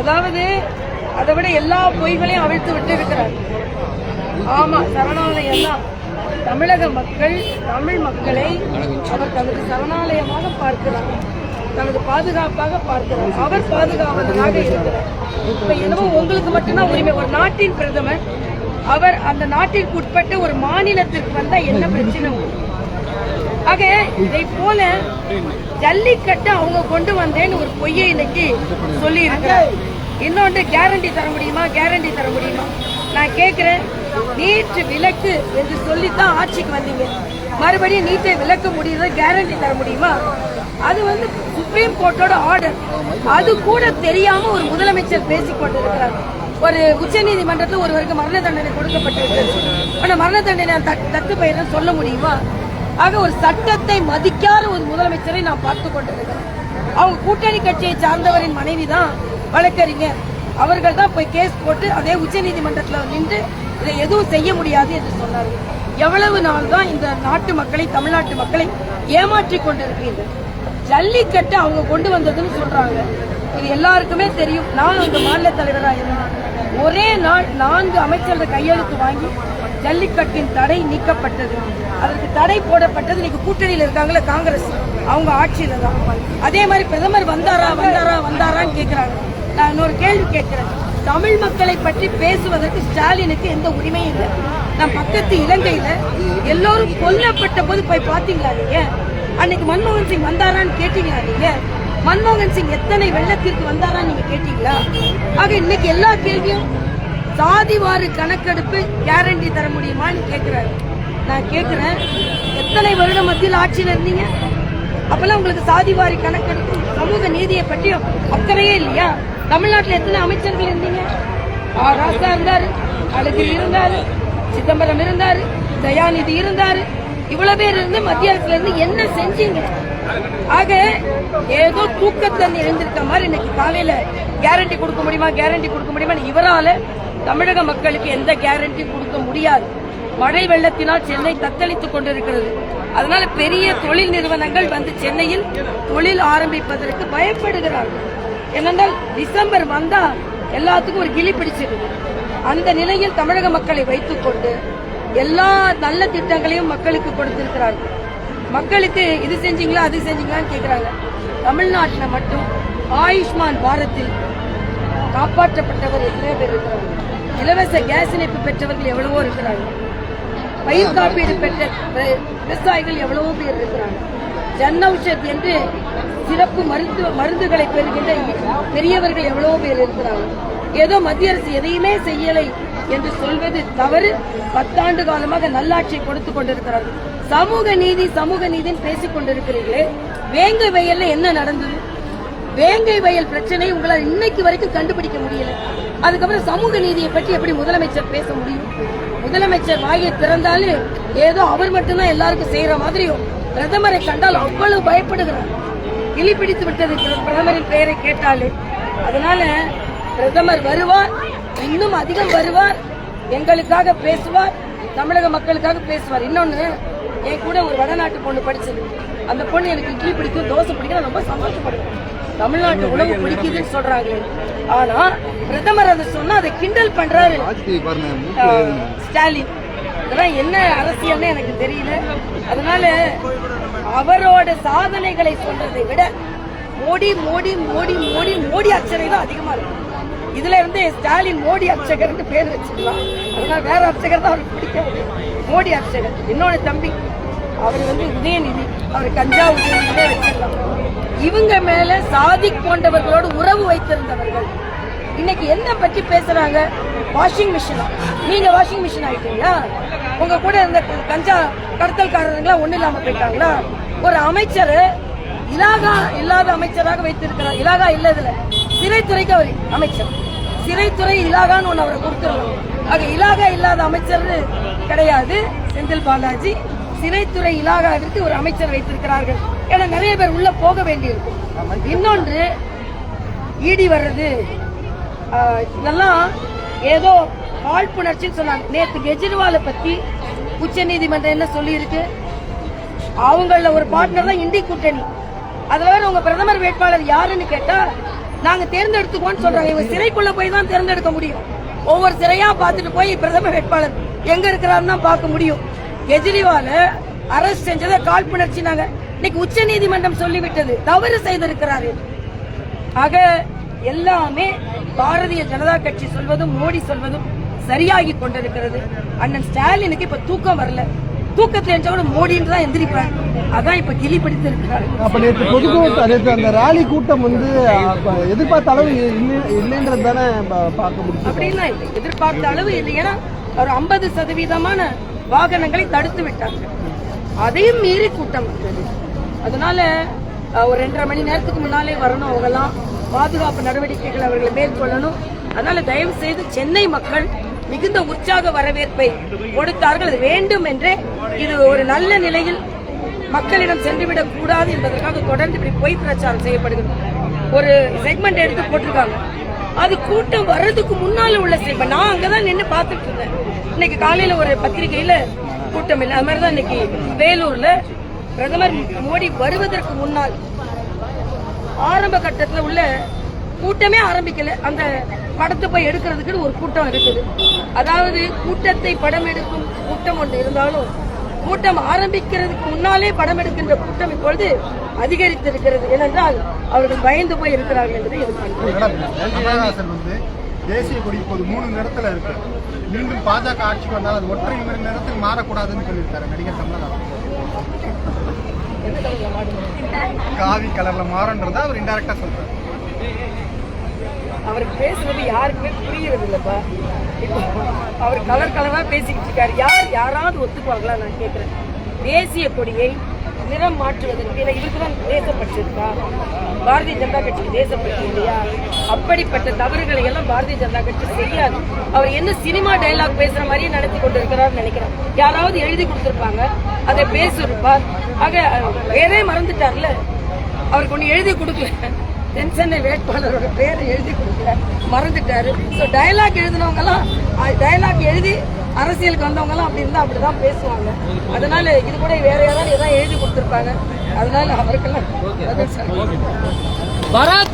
அதாவது அதை விட எல்லா பொய்களையும் அவிழ்த்து விட்டு இருக்கிறார் ஆமா சரணாலயம் தான் தமிழக மக்கள் தமிழ் மக்களை அவர் தனது சரணாலயமாக பார்க்கிறார். தனது பாதுகாப்பாக பார்க்கிறார். அவர் பாதுகாவலராக இருக்கிறார். இப்ப என்னவோ உங்களுக்கு மட்டும்தான் உரிமை. ஒரு நாட்டின் பிரதமர் அவர் அந்த நாட்டிற்கு உட்பட்டு ஒரு மாநிலத்திற்கு வந்தா என்ன பிரச்சனை ஆக இதை போல ஜல்லிக்கட்டு அவங்க கொண்டு வந்தேன்னு ஒரு பொய்யை இன்னைக்கு சொல்லி இருக்கிறார் இன்னொன்று கேரண்டி தர முடியுமா? கேரண்டி தர முடியுமா? நான் கேட்கிறேன் நீட்டு விலக்கு என்று சொல்லித்தான் ஆட்சிக்கு வந்தீங்க. மறுபடியும் நீட்டை விலக்க முடியுது? கேரண்டி தர முடியுமா? அது வந்து சுப்ரீம் கோர்ட்டோட ஆர்டர் அது கூட தெரியாம ஒரு முதலமைச்சர் பேசிக் கொண்டிருக்கிறார். ஒரு உச்சநீதிமன்றத்தில் ஒருவருக்கு மரண தண்டனை கொடுக்கப்பட்டிருக்கிறது ஆனால் மரண தண்டனை தட்டு தத்து பெயர் சொல்ல முடியுமா? ஆக ஒரு சட்டத்தை மதிக்காத ஒரு முதலமைச்சரை நான் பார்த்து கொண்டிருக்கிறேன். அவங்க கூட்டணி கட்சியை சார்ந்தவரின் மனைவி தான் வழக்கறிஞர். அவர்கள் தான் போய் கேஸ் போட்டு அதே உச்சநீதிமன்றத்தில் நின்று இதை எதுவும் செய்ய முடியாது என்று சொன்னார்கள். எவ்வளவு நாள் தான் இந்த நாட்டு மக்களை தமிழ்நாட்டு மக்களை ஏமாற்றி கொண்டிருப்பீர்கள் ஜல்லிக்கட்டு அவங்க கொண்டு வந்ததுன்னு சொல்றாங்க. இது எல்லாருக்குமே தெரியும். நான் அந்த மாநில தலைவராக இருந்தேன். ஒரே நாள் நான்கு அமைச்சர்கள் கையெழுத்து வாங்கி ஜல்லிக்கட்டின் தடை நீக்கப்பட்டது. அதற்கு தடை போடப்பட்டது. இன்னைக்கு கூட்டணியில் இருக்காங்களே காங்கிரஸ். அவங்க ஆட்சியில தான். அதே மாதிரி பிரதமர் வந்தாரா வந்தாரா வந்தாரான்னு கேட்கிறாங்க நான் இன்னொரு கேள்வி கேட்கிறேன். தமிழ் மக்களை பற்றி பேசுவதற்கு ஸ்டாலினுக்கு எந்த உரிமையும் இல்லை. நான் பக்கத்து இலங்கையில எல்லோரும் கொல்லப்பட்ட போது போய் பாத்தீங்களா நீங்க? அன்னைக்கு மன்மோகன் சிங் வந்தாரான்னு கேட்டீங்களா நீங்க? மன்மோகன் சிங் எத்தனை வெள்ளத்திற்கு வந்தாரான்னு நீங்க கேட்டீங்களா? ஆக இன்னைக்கு எல்லா கேள்வியும் சாதிவாரி கணக்கெடுப்பு கேரண்டி தர முடியுமான்னு கேட்குறாரு நான் கேட்குறேன் எத்தனை வருடம் மத்தியில் ஆட்சியில் இருந்தீங்க? அப்பெல்லாம் உங்களுக்கு சாதிவாரி கணக்கெடுப்பு சமூக நீதியை பற்றியும் அக்கறையே இல்லையா? தமிழ்நாட்டில் எத்தனை அமைச்சர்கள் இருந்தீங்க? ஆ, ராசா இருந்தாரு அழகிரி இருந்தாரு சிதம்பரம் இருந்தாரு தயாநிதி இருந்தாரு. இவ்வளவு பேர் இருந்து மத்திய அரசுல இருந்து என்ன செஞ்சீங்க? ஆக ஏதோ தூக்கத்துல இருந்து எழுந்திருக்க மாதிரி இன்னைக்கு காலையில கேரண்டி கொடுக்க முடியுமா? கேரண்டி கொடுக்க முடியுமா இவரால தமிழக மக்களுக்கு எந்த கேரண்டி கொடுக்க முடியாது. மழை வெள்ளத்தினால் சென்னை தத்தளித்துக் கொண்டிருக்கிறது. அதனால பெரிய தொழில் நிறுவனங்கள் வந்து சென்னையில் தொழில் ஆரம்பிப்பதற்கு பயப்படுகிறார்கள். ஏனென்றால் டிசம்பர் வந்தா எல்லாத்துக்கும் ஒரு கிளி பிடிச்சிருக்கு அந்த நிலையில் தமிழக மக்களை வைத்துக்கொண்டு எல்லா நல்ல திட்டங்களையும் மக்களுக்கு கொடுத்திருக்கிறார்கள். மக்களுக்கு இது செஞ்சீங்களா அது செஞ்சீங்களான்னு கேட்குறாங்க தமிழ்நாட்டில் மட்டும் ஆயுஷ்மான் பாரத்தில் காப்பாற்றப்பட்டவர் எத்தனை பேர் இருக்கிறாங்க. இலவச கேஸ் இணைப்பு பெற்றவர்கள் எவ்வளவோ இருக்கிறாங்க. பயிர் காப்பீடு பெற்ற விவசாயிகள் எவ்வளவோ பேர் இருக்கிறாங்க. ஜன் ஔஷத் என்று சிறப்பு மருத்துவ மருந்துகளை பெறுகின்ற பெரியவர்கள் எவ்வளவோ பேர் இருக்கிறாங்க. ஏதோ மத்திய அரசு எதையுமே செய்யலை என்று சொல்வது தவறு. பத்தாண்டு காலமாக நல்லாட்சியை கொடுத்து கொண்டிருக்கிறார்கள் சமூக நீதி சமூக நீதின்னு பேசிக் கொண்டிருக்கிறீர்களே வேங்கை வயல்ல என்ன நடந்தது? வேங்கை வயல் பிரச்சனை உங்களால் இன்னைக்கு வரைக்கும் கண்டுபிடிக்க முடியல. அதுக்கப்புறம் சமூக நீதியை பற்றி எப்படி முதலமைச்சர் பேச முடியும்? முதலமைச்சர் வாயை திறந்தாலும் ஏதோ அவர் மட்டும்தான் எல்லாருக்கும் செய்யற மாதிரியும் பிரதமரை கண்டால் அவ்வளவு பயப்படுகிறார். கிளி பிடித்து விட்டது பிரதமரின் பெயரை கேட்டாலே. அதனால பிரதமர் வருவார் இன்னும் அதிகம் வருவார் எங்களுக்காக பேசுவார் தமிழக மக்களுக்காக பேசுவார். இன்னொன்னு என் கூட ஒரு வடநாட்டு பொண்ணு படிச்சது. அந்த பொண்ணு எனக்கு இட்லி பிடிக்கும் தோசை பிடிக்கும் ரொம்ப சந்தோஷப்படுவேன். தமிழ்நாட்டு உணவு பிடிக்குதுன்னு சொல்றாங்க ஆனா பிரதமர் அதை சொன்னா அதை கிண்டல் பண்றாரு. ஸ்டாலின். இதெல்லாம் என்ன அரசியல்னு எனக்கு தெரியல. அதனால அவரோட சாதனைகளை சொல்றதை விட மோடி மோடி மோடி மோடி மோடி அர்ச்சனை தான் அதிகமா இருக்கு இதுல இருந்து ஸ்டாலின் மோடி அர்ச்சகர்னு பேர் வச்சுக்கலாம். அதனால வேற அர்ச்சகர் தான் அவருக்கு பிடிக்காது மோடி அர்ச்சகர். இன்னொன்னு தம்பி. அவர் வந்து உதயநிதி. அவர் கஞ்சா உதயநிதியே வச்சிடலாம் இவங்க மேல சாதிக் போன்றவர்களோடு உறவு வைத்திருந்தவர்கள். இன்னைக்கு என்ன பற்றி பேசுறாங்க? வாஷிங் மிஷினா நீங்க வாஷிங் மிஷின் ஆயிட்டீங்களா? உங்க கூட இருந்த கஞ்சா கடத்தல்காரங்களா ஒண்ணு இல்லாம போயிட்டாங்களா? ஒரு அமைச்சர் இலாகா இல்லாத அமைச்சராக வைத்திருக்கிறார். இலாகா இல்ல இதுல சிறைத்துறைக்கு அவர் அமைச்சர். சிறைத்துறை இலாகான்னு ஒண்ணு அவரை கொடுத்துருவோம் ஆக இலாகா இல்லாத அமைச்சர் கிடையாது. செந்தில் பாலாஜி சிறைத்துறை இலாகாவிற்கு ஒரு அமைச்சர் வைத்திருக்கிறார்கள். என நிறைய பேர் உள்ள போக வேண்டியிருக்கும். இன்னொன்று ஈடி வர்றது. இதெல்லாம் ஏதோ காழ்ப்புணர்ச்சின்னு சொன்னாங்க. நேற்று கெஜ்ரிவாலை பத்தி உச்ச நீதிமன்றம் என்ன சொல்லியிருக்கு? அவங்கள ஒரு பார்ட்னர் தான் இந்தி கூட்டணி. அதுல வேற உங்க பிரதமர் வேட்பாளர் யாருன்னு கேட்டா நாங்க தேர்ந்தெடுத்துக்கோன்னு சொல்றாங்க. இவங்க சிறைக்குள்ள போய் தான் தேர்ந்தெடுக்க முடியும். ஒவ்வொரு சிறையா பார்த்துட்டு போய் பிரதம வேட்பாளர் எங்க இருக்கிறாருன்னு தான் பார்க்க முடியும். கெஜ்ரிவால அரஸ்ட் செஞ்சதை காழ்ப்புணர்ச்சினாங்க. இன்னைக்கு உச்ச நீதிமன்றம் சொல்லிவிட்டது. தவறு செய்திருக்கிறாரு. ஆக எல்லாமே பாரதிய ஜனதா கட்சி சொல்வதும் மோடி சொல்வதும் சரியாகி கொண்டிருக்கிறது. அண்ணன் ஸ்டாலினுக்கு இப்ப தூக்கம் வரல. தூக்கத்துல எழுந்தவன மோடின்னு தான் எந்திரிப்பார். அதான் இப்ப கிளி பிடித்து இருக்கிறாரு அப்ப நேற்று பொதுக்கூட்டம் நேற்று அந்த ராலி கூட்டம் வந்து எதிர்பார்த்த அளவு இல்லை- இல்லைன்றது தானே பார்க்க முடியும் இல்லை. எதிர்பார்த்த அளவு இல்லை. ஏன்னா ஒரு ஐம்பது சதவீதமான வாகனங்களை தடுத்து விட்டாங்க. அதையும் மீறி கூட்டம் வந்தது. அதனால ஒரு ரெண்டரை மணி நேரத்துக்கு முன்னாலே வரணும் அவங்கெல்லாம். பாதுகாப்பு நடவடிக்கைகள் அவர்களை மேற்கொள்ளணும். அதனால தயவு செய்து சென்னை மக்கள் மிகுந்த உற்சாக வரவேற்பை கொடுத்தார்கள். அது வேண்டும் என்றே இது ஒரு நல்ல நிலையில் மக்களிடம் சென்றுவிடக் கூடாது என்பதற்காக தொடர்ந்து இப்படி பொய் பிரச்சாரம் செய்யப்படுகிறது. ஒரு செக்மெண்ட் எடுத்து போட்டிருக்காங்க. அது கூட்டம் வர்றதுக்கு முன்னால உள்ள இப்ப நான் அங்கதான் நின்று பாத்துட்டு இருந்தேன். இன்னைக்கு காலையில ஒரு பத்திரிகையில கூட்டம் இல்லை. அது மாதிரிதான் இன்னைக்கு வேலூர்ல பிரதமர் மோடி வருவதற்கு முன்னால் ஆரம்ப கட்டத்துல உள்ள கூட்டமே ஆரம்பிக்கல. அந்த படத்தை போய் எடுக்கிறதுக்கு ஒரு கூட்டம் இருக்குது. அதாவது கூட்டத்தை படம் எடுக்கும் கூட்டம் ஒன்று இருந்தாலும் கூட்டம் ஆரம்பிக்கிறதுக்கு முன்னாலே படம் எடுக்கின்ற கூட்டம் இப்பொழுது அதிகரித்திருக்கிறது ஏனென்றால் அவர்கள் பயந்து போய் இருக்கிறார்கள் என்பதை வந்து தேசிய கொடி இப்போது மூணு நிறத்துல இருக்கு. மீண்டும் பாஜக ஆட்சிக்கு வந்தால் அது ஒற்றை நிறத்தில் மாறக்கூடாதுன்னு சொல்லியிருக்காரு நடிகர் கமலஹாசன். காவி கலர்ல மாறன்றத அவர் இன்டெரக்டா சொல்றாரு. அவர் பேசுறது யாருக்குமே புரியுறது இல்லப்பா அவர் கலர் கலராக பேசிக்கிட்டு இருக்காரு. யார் யாராவது ஒத்துக்குவாங்களா நான் கேட்குறேன் தேசிய கொடியை நிறம் மாற்றுவதற்கு ஏன்னா இதுக்கு தான் பாரதிய ஜனதா கட்சிக்கு தேசப்பட்டு இல்லையா? அப்படிப்பட்ட தவறுகளை எல்லாம் பாரதிய ஜனதா கட்சி செய்யாது. அவர் என்ன சினிமா டைலாக் பேசுற மாதிரியே நடத்தி கொண்டு நினைக்கிறேன். யாராவது எழுதி கொடுத்துருப்பாங்க. அதை பேசிருப்பார் ஆக வேறே மறந்துட்டார்ல. அவருக்கு ஒன்று எழுதி கொடுக்கல. தென்சென்னை வேட்பாளரோட பேரை எழுதி கொடுக்கல. மறந்துட்டாரு. ஸோ டயலாக் எழுதினவங்கலாம் டயலாக் எழுதி அரசியலுக்கு வந்தவங்கலாம் அப்படி இருந்தா அப்படிதான் பேசுவாங்க. அதனால இது கூட வேற யாராவது ஏதாவது எழுதி கொடுத்துருப்பாங்க. அதனால அவருக்கெல்லாம் பதில்